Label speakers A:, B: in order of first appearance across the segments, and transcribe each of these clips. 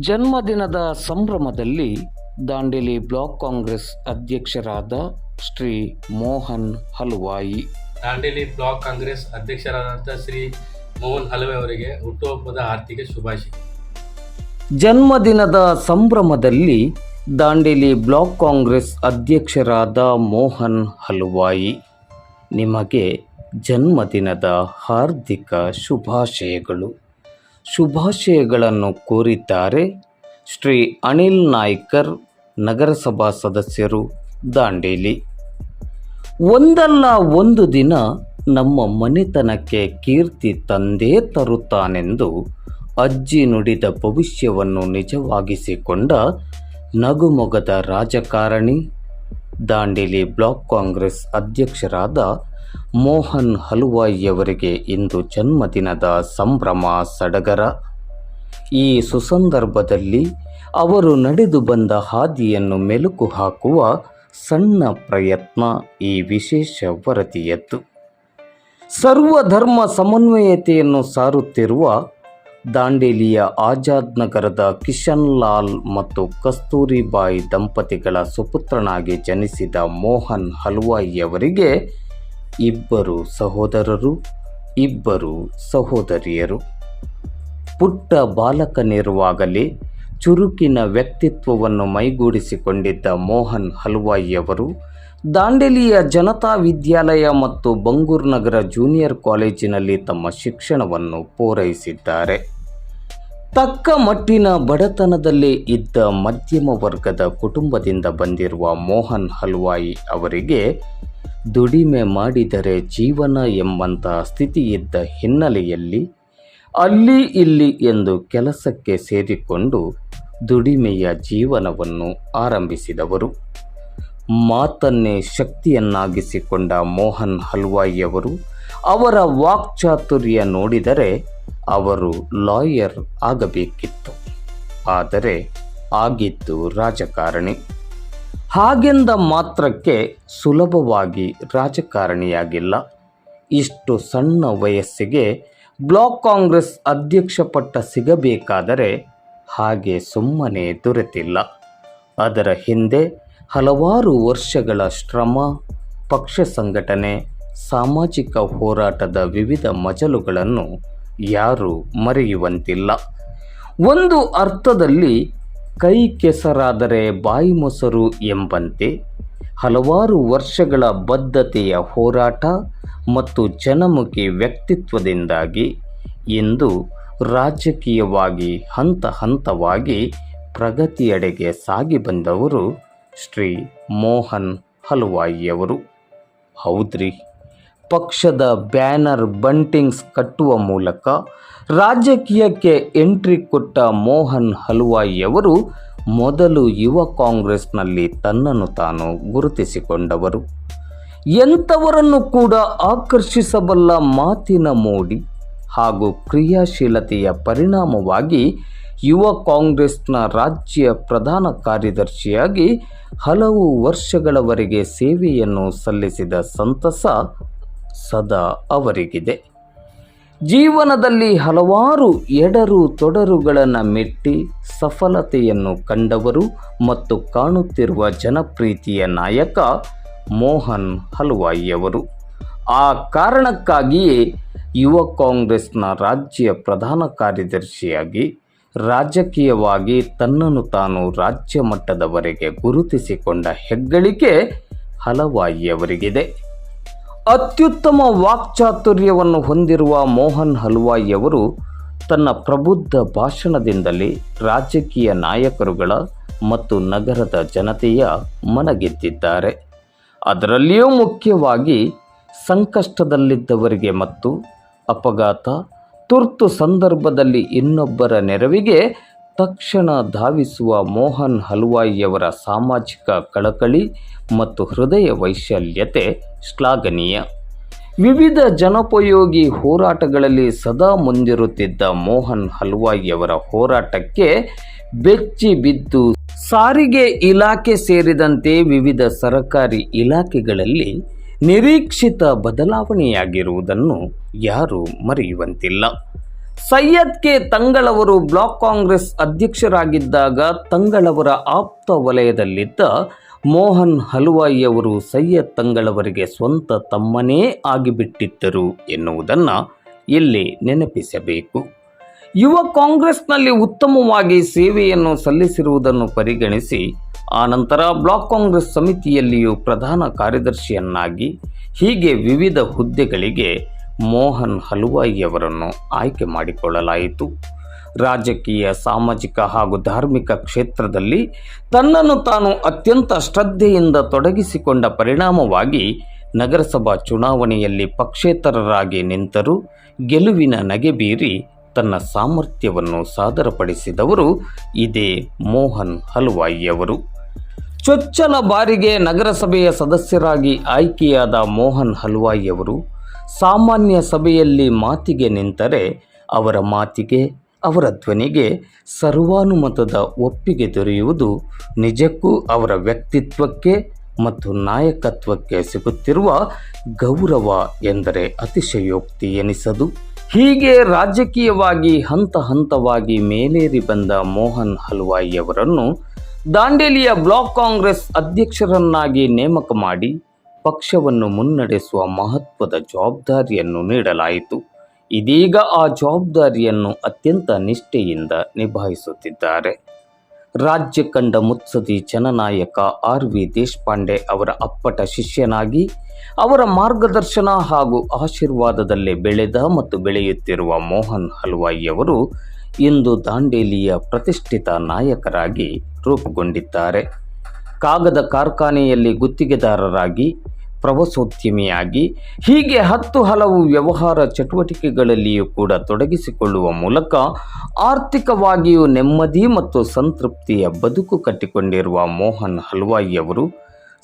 A: ಜನ್ಮದಿನದ ಸಂಭ್ರಮದಲ್ಲಿ ದಾಂಡೇಲಿ ಬ್ಲಾಕ್ ಕಾಂಗ್ರೆಸ್ ಅಧ್ಯಕ್ಷರಾದ ಶ್ರೀ ಮೋಹನ್ ಹಲ್ವಾಯಿ.
B: ದಾಂಡೇಲಿ ಬ್ಲಾಕ್ ಕಾಂಗ್ರೆಸ್ ಅಧ್ಯಕ್ಷರಾದಂಥ ಶ್ರೀ ಮೋಹನ್ ಹಲವೆ ಅವರಿಗೆ ಹುಟ್ಟುಹಬ್ಬದ ಆರ್ಥಿಕ ಶುಭಾಶಯ.
A: ಜನ್ಮದಿನದ ಸಂಭ್ರಮದಲ್ಲಿ ದಾಂಡೇಲಿ ಬ್ಲಾಕ್ ಕಾಂಗ್ರೆಸ್ ಅಧ್ಯಕ್ಷರಾದ ಮೋಹನ್ ಹಲ್ವಾಯಿ ನಿಮಗೆ ಜನ್ಮದಿನದ ಹಾರ್ದಿಕ ಶುಭಾಶಯಗಳು. ಶುಭಾಶಯಗಳನ್ನು ಕೋರಿದ್ದಾರೆ ಶ್ರೀ ಅನಿಲ್ ನಾಯ್ಕರ್ ನಗರಸಭಾ ಸದಸ್ಯರು ದಾಂಡೇಲಿ. ಒಂದಲ್ಲ ಒಂದು ದಿನ ನಮ್ಮ ಮನೆತನಕ್ಕೆ ಕೀರ್ತಿ ತಂದೇ ತರುತ್ತಾನೆಂದು ಅಜ್ಜಿ ನುಡಿದ ಭವಿಷ್ಯವನ್ನು ನಿಜವಾಗಿಸಿಕೊಂಡ ನಗುಮೊಗದ ರಾಜಕಾರಣಿ, ದಾಂಡೇಲಿ ಬ್ಲಾಕ್ ಕಾಂಗ್ರೆಸ್ ಅಧ್ಯಕ್ಷರಾದ ಮೋಹನ್ ಹಲುವಾಯಿಯವರಿಗೆ ಇಂದು ಜನ್ಮದಿನದ ಸಂಭ್ರಮ ಸಡಗರ. ಈ ಸುಸಂದರ್ಭದಲ್ಲಿ ಅವರು ನಡೆದು ಬಂದ ಹಾದಿಯನ್ನು ಮೆಲುಕು ಹಾಕುವ ಸಣ್ಣ ಪ್ರಯತ್ನ ಈ ವಿಶೇಷ ವರದಿಯದ್ದು. ಸರ್ವಧರ್ಮ ಸಮನ್ವಯತೆಯನ್ನು ಸಾರುತ್ತಿರುವ ದಾಂಡೇಲಿಯ ಆಜಾದ್ ನಗರದ ಕಿಶನ್ ಲಾಲ್ ಮತ್ತು ಕಸ್ತೂರಿಬಾಯಿ ದಂಪತಿಗಳ ಸುಪುತ್ರನಾಗಿ ಜನಿಸಿದ ಮೋಹನ್ ಹಲ್ವಾಯಿಯವರಿಗೆ ಇಬ್ಬರು ಸಹೋದರರು, ಇಬ್ಬರು ಸಹೋದರಿಯರು. ಪುಟ್ಟ ಬಾಲಕನಿರುವಾಗಲೇ ಚುರುಕಿನ ವ್ಯಕ್ತಿತ್ವವನ್ನು ಮೈಗೂಡಿಸಿಕೊಂಡಿದ್ದ ಮೋಹನ್ ಹಲ್ವಾಯಿಯವರು ದಾಂಡೇಲಿಯ ಜನತಾ ವಿದ್ಯಾಲಯ ಮತ್ತು ಬಂಗೂರು ನಗರ ಜೂನಿಯರ್ ಕಾಲೇಜಿನಲ್ಲಿ ತಮ್ಮ ಶಿಕ್ಷಣವನ್ನು ಪೂರೈಸಿದ್ದಾರೆ. ತಕ್ಕ ಮಟ್ಟಿನ ಬಡತನದಲ್ಲೇ ಇದ್ದ ಮಧ್ಯಮ ವರ್ಗದ ಕುಟುಂಬದಿಂದ ಬಂದಿರುವ ಮೋಹನ್ ಹಲ್ವಾಯಿ ಅವರಿಗೆ ದುಡಿಮೆ ಮಾಡಿದರೆ ಜೀವನ ಎಂಬಂಥ ಸ್ಥಿತಿ ಇದ್ದ ಹಿನ್ನೆಲೆಯಲ್ಲಿ ಅಲ್ಲಿ ಇಲ್ಲಿ ಎಂದು ಕೆಲಸಕ್ಕೆ ಸೇರಿಕೊಂಡು ದುಡಿಮೆಯ ಜೀವನವನ್ನು ಆರಂಭಿಸಿದವರು. ಮಾತನ್ನೇ ಶಕ್ತಿಯನ್ನಾಗಿಸಿಕೊಂಡ ಮೋಹನ್ ಹಲ್ವಾಯಿಯವರು ಅವರ ವಾಕ್ಚಾತುರ್ಯ ನೋಡಿದರೆ ಅವರು ಲಾಯರ್ ಆಗಬೇಕಿತ್ತು. ಆದರೆ ಆಗಿದ್ದು ರಾಜಕಾರಣಿ. ಹಾಗೆಂದ ಮಾತ್ರಕ್ಕೆ ಸುಲಭವಾಗಿ ರಾಜಕಾರಣಿಯಾಗಿಲ್ಲ. ಇಷ್ಟು ಸಣ್ಣ ವಯಸ್ಸಿಗೆ ಬ್ಲಾಕ್ ಕಾಂಗ್ರೆಸ್ ಅಧ್ಯಕ್ಷ ಪಟ್ಟ ಸಿಗಬೇಕಾದರೆ ಹಾಗೆ ಸುಮ್ಮನೆ ದೊರೆತಿಲ್ಲ. ಅದರ ಹಿಂದೆ ಹಲವಾರು ವರ್ಷಗಳ ಶ್ರಮ, ಪಕ್ಷ ಸಂಘಟನೆ, ಸಾಮಾಜಿಕ ಹೋರಾಟದ ವಿವಿಧ ಮಜಲುಗಳನ್ನು ಯಾರೂ ಮರೆಯುವಂತಿಲ್ಲ. ಒಂದು ಅರ್ಥದಲ್ಲಿ ಕೈ ಕೆಸರಾದರೆ ಬಾಯಿ ಮೊಸರು ಎಂಬಂತೆ ಹಲವಾರು ವರ್ಷಗಳ ಬದ್ಧತೆಯ ಹೋರಾಟ ಮತ್ತು ಜನಮುಖಿ ವ್ಯಕ್ತಿತ್ವದಿಂದಾಗಿ ಇಂದು ರಾಜಕೀಯವಾಗಿ ಹಂತ ಹಂತವಾಗಿ ಪ್ರಗತಿಯೆಡೆಗೆ ಸಾಗಿ ಬಂದವರು ಶ್ರೀ ಮೋಹನ್ ಹಲ್ವಾಯಿಯವರು. ಹೌದ್ರಿ? ಪಕ್ಷದ ಬ್ಯಾನರ್ ಬಂಟಿಂಗ್ಸ್ ಕಟ್ಟುವ ಮೂಲಕ ರಾಜಕೀಯಕ್ಕೆ ಎಂಟ್ರಿ ಕೊಟ್ಟ ಮೋಹನ್ ಹಲ್ವಾಯಿಯವರು ಮೊದಲು ಯುವ ಕಾಂಗ್ರೆಸ್ನಲ್ಲಿ ತನ್ನನ್ನು ತಾನು ಗುರುತಿಸಿಕೊಂಡವರು. ಎಂಥವರನ್ನು ಕೂಡ ಆಕರ್ಷಿಸಬಲ್ಲ ಮಾತಿನ ಮೋಡಿ ಹಾಗೂ ಕ್ರಿಯಾಶೀಲತೆಯ ಪರಿಣಾಮವಾಗಿ ಯುವ ಕಾಂಗ್ರೆಸ್ನ ರಾಜ್ಯ ಪ್ರಧಾನ ಕಾರ್ಯದರ್ಶಿಯಾಗಿ ಹಲವು ವರ್ಷಗಳವರೆಗೆ ಸೇವೆಯನ್ನು ಸಲ್ಲಿಸಿದ ಸಂತಸ ಸದಾ ಅವರಿಗಿದೆ. ಜೀವನದಲ್ಲಿ ಹಲವಾರು ಎಡರು ತೊಡರುಗಳನ್ನು ಮೆಟ್ಟಿ ಸಫಲತೆಯನ್ನು ಕಂಡವರು ಮತ್ತು ಕಾಣುತ್ತಿರುವ ಜನಪ್ರೀತಿಯ ನಾಯಕ ಮೋಹನ್ ಹಲ್ವಾಯಿಯವರು. ಆ ಕಾರಣಕ್ಕಾಗಿಯೇ ಯುವ ಕಾಂಗ್ರೆಸ್ನ ರಾಜ್ಯ ಪ್ರಧಾನ ಕಾರ್ಯದರ್ಶಿಯಾಗಿ ರಾಜಕೀಯವಾಗಿ ತನ್ನನ್ನು ತಾನು ರಾಜ್ಯ ಮಟ್ಟದವರೆಗೆ ಗುರುತಿಸಿಕೊಂಡ ಹೆಗ್ಗಳಿಕೆ ಹಲವಾಯಿಯವರಿಗಿದೆ. ಅತ್ಯುತ್ತಮ ವಾಕ್ಚಾತುರ್ಯವನ್ನು ಹೊಂದಿರುವ ಮೋಹನ್ ಹಲ್ವಾಯಿಯವರು ತನ್ನ ಪ್ರಬುದ್ಧ ಭಾಷಣದಿಂದಲೇ ರಾಜಕೀಯ ನಾಯಕರುಗಳ ಮತ್ತು ನಗರದ ಜನತೆಯ ಮನಗೆದ್ದಿದ್ದಾರೆ ಅದರಲ್ಲಿಯೂ ಮುಖ್ಯವಾಗಿ ಸಂಕಷ್ಟದಲ್ಲಿದ್ದವರಿಗೆ ಮತ್ತು ಅಪಘಾತ, ತುರ್ತು ಸಂದರ್ಭದಲ್ಲಿ ಇನ್ನೊಬ್ಬರ ನೆರವಿಗೆ ತಕ್ಷಣ ಧಾವಿಸುವ ಮೋಹನ್ ಹಲ್ವಾಯಿಯವರ ಸಾಮಾಜಿಕ ಕಳಕಳಿ ಮತ್ತು ಹೃದಯ ವೈಶಲ್ಯತೆ ಶ್ಲಾಘನೀಯ. ವಿವಿಧ ಜನೋಪಯೋಗಿ ಹೋರಾಟಗಳಲ್ಲಿ ಸದಾ ಮುಂದಿರುತ್ತಿದ್ದ ಮೋಹನ್ ಹಲ್ವಾಯಿಯವರ ಹೋರಾಟಕ್ಕೆ ಬೆಚ್ಚಿ ಬಿದ್ದು ಸಾರಿಗೆ ಇಲಾಖೆ ಸೇರಿದಂತೆ ವಿವಿಧ ಸರಕಾರಿ ಇಲಾಖೆಗಳಲ್ಲಿ ನಿರೀಕ್ಷಿತ ಬದಲಾವಣೆಯಾಗಿರುವುದನ್ನು ಯಾರೂ ಮರೆಯುವಂತಿಲ್ಲ. ಸೈಯದ್ ಕೆ ತಂಗಳವರು ಬ್ಲಾಕ್ ಕಾಂಗ್ರೆಸ್ ಅಧ್ಯಕ್ಷರಾಗಿದ್ದಾಗ ತಂಗಳವರ ಆಪ್ತ ವಲಯದಲ್ಲಿದ್ದ ಮೋಹನ್ ಹಲುವಾಯಿಯವರು ಸೈಯದ್ ತಂಗಳವರಿಗೆ ಸ್ವಂತ ತಮ್ಮನೇ ಆಗಿಬಿಟ್ಟಿದ್ದರು ಎನ್ನುವುದನ್ನು ಇಲ್ಲಿ ನೆನಪಿಸಬೇಕು. ಯುವ ಕಾಂಗ್ರೆಸ್ನಲ್ಲಿ ಉತ್ತಮವಾಗಿ ಸೇವೆಯನ್ನು ಸಲ್ಲಿಸಿರುವುದನ್ನು ಪರಿಗಣಿಸಿ ಆನಂತರ ಬ್ಲಾಕ್ ಕಾಂಗ್ರೆಸ್ ಸಮಿತಿಯಲ್ಲಿಯೂ ಪ್ರಧಾನ ಕಾರ್ಯದರ್ಶಿಯನ್ನಾಗಿ ಹೀಗೆ ವಿವಿಧ ಹುದ್ದೆಗಳಿಗೆ ಮೋಹನ್ ಹಲುವಾಯಿಯವರನ್ನು ಆಯ್ಕೆ ಮಾಡಿಕೊಳ್ಳಲಾಯಿತು. ರಾಜಕೀಯ, ಸಾಮಾಜಿಕ ಹಾಗೂ ಧಾರ್ಮಿಕ ಕ್ಷೇತ್ರದಲ್ಲಿ ತನ್ನನ್ನು ತಾನು ಅತ್ಯಂತ ಶ್ರದ್ಧೆಯಿಂದ ತೊಡಗಿಸಿಕೊಂಡ ಪರಿಣಾಮವಾಗಿ ನಗರಸಭಾ ಚುನಾವಣೆಯಲ್ಲಿ ಪಕ್ಷೇತರರಾಗಿ ನಿಂತರು ಗೆಲುವಿನ ನಗೆ ಬೀರಿ ತನ್ನ ಸಾಮರ್ಥ್ಯವನ್ನು ಸಾದರಪಡಿಸಿದವರು ಇದೇ ಮೋಹನ್ ಹಲುವಾಯಿಯವರು ಚೊಚ್ಚಲ ಬಾರಿಗೆ ನಗರಸಭೆಯ ಸದಸ್ಯರಾಗಿ ಆಯ್ಕೆಯಾದ ಮೋಹನ್ ಹಲ್ವಾಯಿಯವರು ಸಾಮಾನ್ಯ ಸಭೆಯಲ್ಲಿ ಮಾತಿಗೆ ನಿಂತರೆ ಅವರ ಮಾತಿಗೆ, ಅವರ ಧ್ವನಿಗೆ ಸರ್ವಾನುಮತದ ಒಪ್ಪಿಗೆ ದೊರೆಯುವುದು ನಿಜಕ್ಕೂ ಅವರ ವ್ಯಕ್ತಿತ್ವಕ್ಕೆ ಮತ್ತು ನಾಯಕತ್ವಕ್ಕೆ ಸಿಗುತ್ತಿರುವ ಗೌರವ ಎಂದರೆ ಅತಿಶಯೋಕ್ತಿ ಎನಿಸದು. ಹೀಗೆ ರಾಜಕೀಯವಾಗಿ ಹಂತ ಹಂತವಾಗಿ ಮೇಲೇರಿ ಬಂದ ಮೋಹನ್ ಹಲ್ವಾಯಿಯವರನ್ನು ದಾಂಡೇಲಿಯ ಬ್ಲಾಕ್ ಕಾಂಗ್ರೆಸ್ ಅಧ್ಯಕ್ಷರನ್ನಾಗಿ ನೇಮಕ ಮಾಡಿ ಪಕ್ಷವನ್ನು ಮುನ್ನಡೆಸುವ ಮಹತ್ವದ ಜವಾಬ್ದಾರಿಯನ್ನು ನೀಡಲಾಯಿತು. ಇದೀಗ ಆ ಜವಾಬ್ದಾರಿಯನ್ನು ಅತ್ಯಂತ ನಿಷ್ಠೆಯಿಂದ ನಿಭಾಯಿಸುತ್ತಿದ್ದಾರೆ. ರಾಜ್ಯ ಕಂಡ ಮುತ್ಸದಿ ಜನನಾಯಕ ಆರ್ ವಿ ದೇಶಪಾಂಡೆ ಅವರ ಅಪ್ಪಟ ಶಿಷ್ಯನಾಗಿ, ಅವರ ಮಾರ್ಗದರ್ಶನ ಹಾಗೂ ಆಶೀರ್ವಾದದಲ್ಲಿ ಬೆಳೆದ ಮತ್ತು ಬೆಳೆಯುತ್ತಿರುವ ಮೋಹನ್ ಹಲ್ವಾಯಿಯವರು ಇಂದು ದಾಂಡೇಲಿಯ ಪ್ರತಿಷ್ಠಿತ ನಾಯಕರಾಗಿ ರೂಪುಗೊಂಡಿದ್ದಾರೆ. ಕಾಗದ ಕಾರ್ಖಾನೆಯಲ್ಲಿ ಗುತ್ತಿಗೆದಾರರಾಗಿ ಪ್ರವಾಸೋದ್ಯಮಿಯಾಗಿ ಹೀಗೆ ಹತ್ತು ಹಲವು ವ್ಯವಹಾರ ಚಟುವಟಿಕೆಗಳಲ್ಲಿಯೂ ಕೂಡ ತೊಡಗಿಸಿಕೊಳ್ಳುವ ಮೂಲಕ ಆರ್ಥಿಕವಾಗಿಯೂ ನೆಮ್ಮದಿ ಮತ್ತು ಸಂತೃಪ್ತಿಯ ಬದುಕು ಕಟ್ಟಿಕೊಂಡಿರುವ ಮೋಹನ್ ಹಲ್ವಾಯಿಯವರು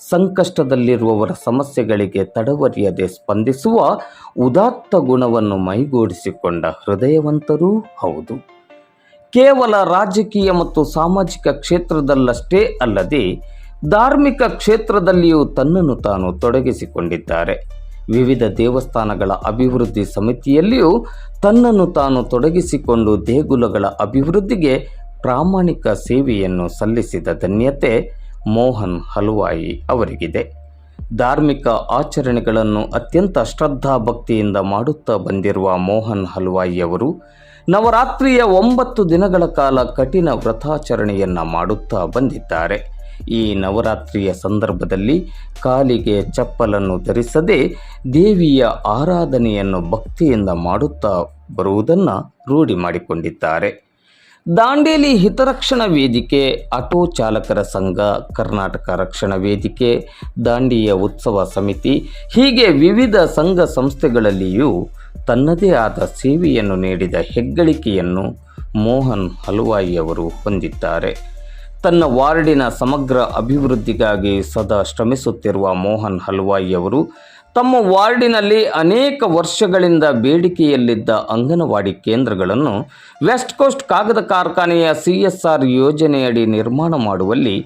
A: ಸಂಕಷ್ಟದಲ್ಲಿರುವವರ ಸಮಸ್ಯೆಗಳಿಗೆ ತಡವರಿಯದೆ ಸ್ಪಂದಿಸುವ ಉದಾತ್ತ ಗುಣವನ್ನು ಮೈಗೂಡಿಸಿಕೊಂಡ ಹೃದಯವಂತರೂ ಹೌದು. ಕೇವಲ ರಾಜಕೀಯ ಮತ್ತು ಸಾಮಾಜಿಕ ಕ್ಷೇತ್ರದಲ್ಲಷ್ಟೇ ಅಲ್ಲದೆ ಧಾರ್ಮಿಕ ಕ್ಷೇತ್ರದಲ್ಲಿಯೂ ತನ್ನನ್ನು ತಾನು ತೊಡಗಿಸಿಕೊಂಡಿದ್ದಾರೆ. ವಿವಿಧ ದೇವಸ್ಥಾನಗಳ ಅಭಿವೃದ್ಧಿ ಸಮಿತಿಯಲ್ಲಿಯೂ ತನ್ನನ್ನು ತಾನು ತೊಡಗಿಸಿಕೊಂಡು ದೇಗುಲಗಳ ಅಭಿವೃದ್ಧಿಗೆ ಪ್ರಾಮಾಣಿಕ ಸೇವೆಯನ್ನು ಸಲ್ಲಿಸಿದ ಧನ್ಯತೆ ಮೋಹನ್ ಹಲ್ವಾಯಿ ಅವರಿಗಿದೆ. ಧಾರ್ಮಿಕ ಆಚರಣೆಗಳನ್ನು ಅತ್ಯಂತ ಶ್ರದ್ಧಾ ಭಕ್ತಿಯಿಂದ ಮಾಡುತ್ತಾ ಬಂದಿರುವ ಮೋಹನ್ ಹಲ್ವಾಯಿ ಅವರು, ನವರಾತ್ರಿಯ ಒಂಬತ್ತು ದಿನಗಳ ಕಾಲ ಕಠಿಣ ವ್ರತಾಚರಣೆಯನ್ನು ಮಾಡುತ್ತಾ ಬಂದಿದ್ದಾರೆ. ಈ ನವರಾತ್ರಿಯ ಸಂದರ್ಭದಲ್ಲಿ ಕಾಲಿಗೆ ಚಪ್ಪಲನ್ನು ಧರಿಸದೆ ದೇವಿಯ ಆರಾಧನೆಯನ್ನು ಭಕ್ತಿಯಿಂದ ಮಾಡುತ್ತಾ ಬರುವುದನ್ನು ರೂಢಿ ಮಾಡಿಕೊಂಡಿದ್ದಾರೆ. ದಾಂಡೇಲಿ ಹಿತರಕ್ಷಣಾ ವೇದಿಕೆ, ಆಟೋ ಚಾಲಕರ ಸಂಘ, ಕರ್ನಾಟಕ ರಕ್ಷಣಾ ವೇದಿಕೆ ದಾಂಡಿಯ ಉತ್ಸವ ಸಮಿತಿ ಹೀಗೆ ವಿವಿಧ ಸಂಘ ಸಂಸ್ಥೆಗಳಲ್ಲಿಯೂ ತನ್ನದೇ ಆದ ಸೇವೆಯನ್ನು ನೀಡಿದ ಹೆಗ್ಗಳಿಕೆಯನ್ನು ಮೋಹನ್ ಹಲುವಾಯಿಯವರು ಹೊಂದಿದ್ದಾರೆ. ತನ್ನ ವಾರ್ಡಿನ ಸಮಗ್ರ ಅಭಿವೃದ್ಧಿಗಾಗಿ ಸದಾ ಶ್ರಮಿಸುತ್ತಿರುವ ಮೋಹನ್ ಹಲ್ವಾಯಿ ಅವರು ತಮ್ಮ ವಾರ್ಡಿನಲ್ಲಿ ಅನೇಕ ವರ್ಷಗಳಿಂದ ಬೇಡಿಕೆಯಲ್ಲಿದ್ದ ಅಂಗನವಾಡಿ ಕೇಂದ್ರಗಳನ್ನು ವೆಸ್ಟ್ ಕೋಸ್ಟ್ ಕಾಗದ ಕಾರ್ಖಾನೆಯ ಸಿ ಎಸ್ ಆರ್ ಯೋಜನೆಯಡಿ ನಿರ್ಮಾಣ ಮಾಡುವಲ್ಲಿ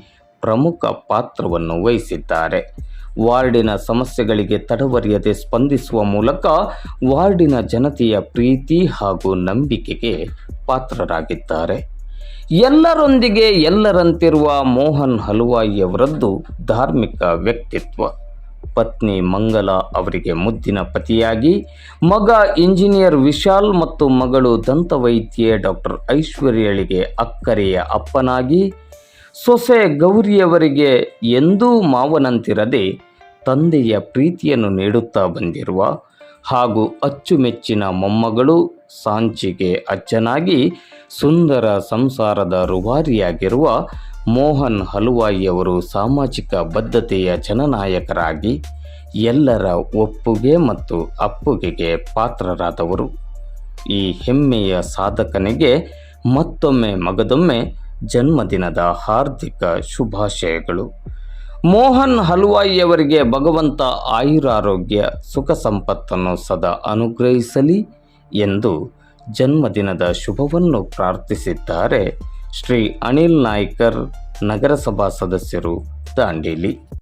A: ಪ್ರಮುಖ ಪಾತ್ರವನ್ನು ವಹಿಸಿದ್ದಾರೆ. ವಾರ್ಡಿನ ಸಮಸ್ಯೆಗಳಿಗೆ ತಡವರಿಯದೆ ಸ್ಪಂದಿಸುವ ಮೂಲಕ ವಾರ್ಡಿನ ಜನತೆಯ ಪ್ರೀತಿ ಹಾಗೂ ನಂಬಿಕೆಗೆ ಪಾತ್ರರಾಗಿದ್ದಾರೆ. ಎಲ್ಲರೊಂದಿಗೆ ಎಲ್ಲರಂತಿರುವ ಮೋಹನ್ ಹಲುವಾಯಿಯವರದ್ದು ಧಾರ್ಮಿಕ ವ್ಯಕ್ತಿತ್ವ. ಪತ್ನಿ ಮಂಗಲ ಅವರಿಗೆ ಮುದ್ದಿನ ಪತಿಯಾಗಿ, ಮಗ ಇಂಜಿನಿಯರ್ ವಿಶಾಲ್ ಮತ್ತು ಮಗಳು ದಂತವೈದ್ಯೆ ಡಾಕ್ಟರ್ ಐಶ್ವರ್ಯಳಿಗೆ ಅಕ್ಕರೆಯ ಅಪ್ಪನಾಗಿ, ಸೊಸೆ ಗೌರಿಯವರಿಗೆ ಎಂದೂ ಮಾವನಂತಿರದೆ ತಂದೆಯ ಪ್ರೀತಿಯನ್ನು ನೀಡುತ್ತಾ ಬಂದಿರುವ ಹಾಗೂ ಅಚ್ಚುಮೆಚ್ಚಿನ ಮೊಮ್ಮಗಳು ಸಾಂಚಿಗೆ ಅಜ್ಜನಾಗಿ ಸುಂದರ ಸಂಸಾರದ ರುವಾರಿಯಾಗಿರುವ ಮೋಹನ್ ಹಲುವಾಯಿಯವರು ಸಾಮಾಜಿಕ ಬದ್ಧತೆಯ ಜನನಾಯಕರಾಗಿ ಎಲ್ಲರ ಒಪ್ಪುಗೆ ಮತ್ತು ಅಪ್ಪುಗೆಗೆ ಪಾತ್ರರಾದವರು. ಈ ಹೆಮ್ಮೆಯ ಸಾಧಕನಿಗೆ ಮತ್ತೊಮ್ಮೆ ಮಗದೊಮ್ಮೆ ಜನ್ಮದಿನದ ಹಾರ್ದಿಕ ಶುಭಾಶಯಗಳು. ಮೋಹನ್ ಹಲ್ವಾಯಿಯವರಿಗೆ ಭಗವಂತ ಆಯುರಾರೋಗ್ಯ, ಸುಖ ಸಂಪತ್ತನ್ನು ಸದಾ ಅನುಗ್ರಹಿಸಲಿ ಎಂದು ಜನ್ಮದಿನದ ಶುಭವನ್ನು ಪ್ರಾರ್ಥಿಸಿದ್ದಾರೆ ಶ್ರೀ ಅನಿಲ್ ನಾಯ್ಕರ್ ನಗರಸಭಾ ಸದಸ್ಯರು ದಾಂಡೇಲಿ.